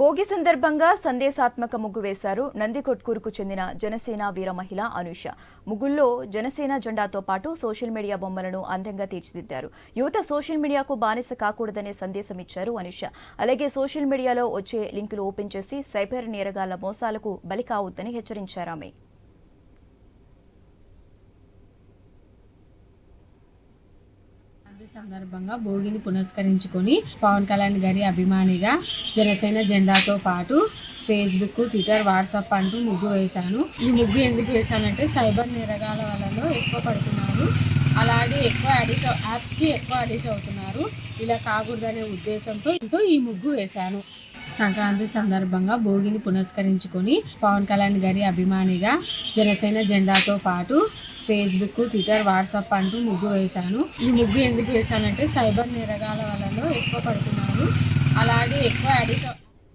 భోగి సందర్భంగా సందేశాత్మక ముగ్గు వేశారు నందికొట్కూరుకు చెందిన జనసేన వీర మహిళ అనుష. ముగ్గుల్లో జనసేన జెండాతో పాటు సోషల్ మీడియా బొమ్మలను అందంగా తీర్చిదిద్దారు. యువత సోషల్ మీడియాకు బానిస కాకూడదనే సందేశం ఇచ్చారు అనుష. అలాగే సోషల్ మీడియాలో వచ్చే లింకులు ఓపెన్ చేసి సైబర్ నేరగాళ్ళ మోసాలకు బలి కావద్దని హెచ్చరించారు ఆమె. అదే సందర్భంగా భోగిని పునస్కరించుకొని పవన్ కళ్యాణ్ గారి అభిమానిగా జనసేన జెండాతో పాటు ఫేస్బుక్ ట్విట్టర్ వాట్సాప్ అంటూ ముగ్గు వేశాను. ఈ ముగ్గు ఎందుకు వేశానంటే సైబర్ నిరగాల వలలో ఎక్కువ పడుతున్నారు. అలాగే ఎక్కువ అడిక్ట్ యాప్స్కి ఎక్కువ అడిక్ట్ అవుతున్నారు. ఇలా కాకూడదనే ఉద్దేశంతో ఎంతో ఈ ముగ్గు వేశాను. సంక్రాంతి సందర్భంగా భోగిని పునస్కరించుకొని పవన్ కళ్యాణ్ గారి అభిమానిగా జనసేన జెండాతో పాటు ఫేస్బుక్ ట్విట్టర్ వాట్సాప్ అంటూ ముగ్గు వేశాను. ఈ ముగ్గు ఎందుకు వేశానంటే సైబర్ నిరగాల వలలో ఎక్కువ పడుతున్నారు. అలాగే ఎక్కువ అడిక్ట్